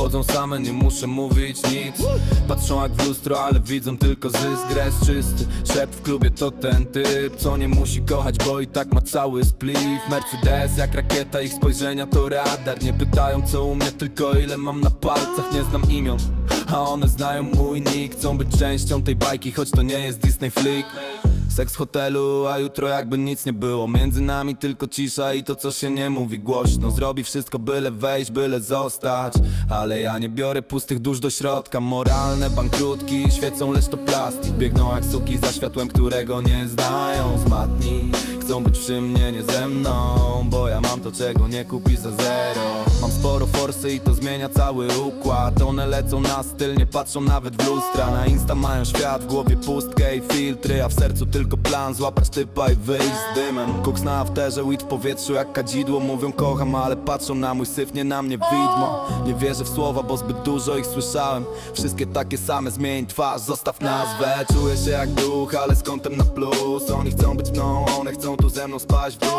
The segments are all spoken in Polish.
przychodzą same, nie muszę mówić nic. Patrzą jak w lustro, ale widzą tylko zysk. Gres czysty, szep w klubie to ten typ. Co nie musi kochać, bo i tak ma cały spliff. Mercedes jak rakieta, ich spojrzenia to radar. Nie pytają co u mnie, tylko ile mam na palcach. Nie znam imion, a one znają mój nick. Chcą być częścią tej bajki, choć to nie jest Disney flick Seks w hotelu, a jutro jakby nic nie było. Między nami tylko cisza i to co się nie mówi głośno. Zrobi wszystko byle wejść, byle zostać. Ale ja nie biorę pustych dusz do środka. Moralne bankrutki, świecą lecz to plastik. Biegną jak suki za światłem, którego nie znają. Zmatni, chcą być przy mnie, nie ze mną Bo to czego nie kupisz za zero. Mam sporo forsy i to zmienia cały układ. One lecą na styl, nie patrzą nawet w lustra. Na insta mają świat, w głowie pustkę i filtry A w sercu tylko plan, złapać typa i wyjść z dymem. Koks na afterze, weed w powietrzu jak kadzidło. Mówią kocham, ale patrzą na mój syf, nie na mnie widmo. Nie wierzę w słowa, bo zbyt dużo ich słyszałem. Wszystkie takie same, zmień twarz, zostaw nazwę. Czuję się jak duch, ale z kątem na plus. Oni chcą być mną, one chcą tu ze mną spać w dół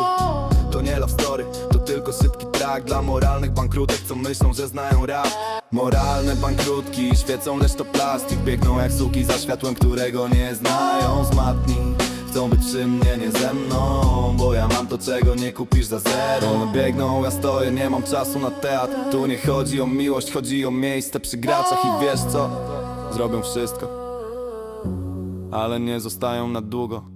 to nie love story, to tylko szybki track Dla moralnych bankrutek, co myślą, że znają rap. Moralne bankrutki, świecą lecz to plastik. Biegną jak suki za światłem, którego nie znają. Zmatni, chcą być przy mnie, nie ze mną Bo ja mam to, czego nie kupisz za zero. One biegną, ja stoję, nie mam czasu na teatr. Tu nie chodzi o miłość, chodzi o miejsce przy graczach. I wiesz co? Zrobią wszystko Ale nie zostają na długo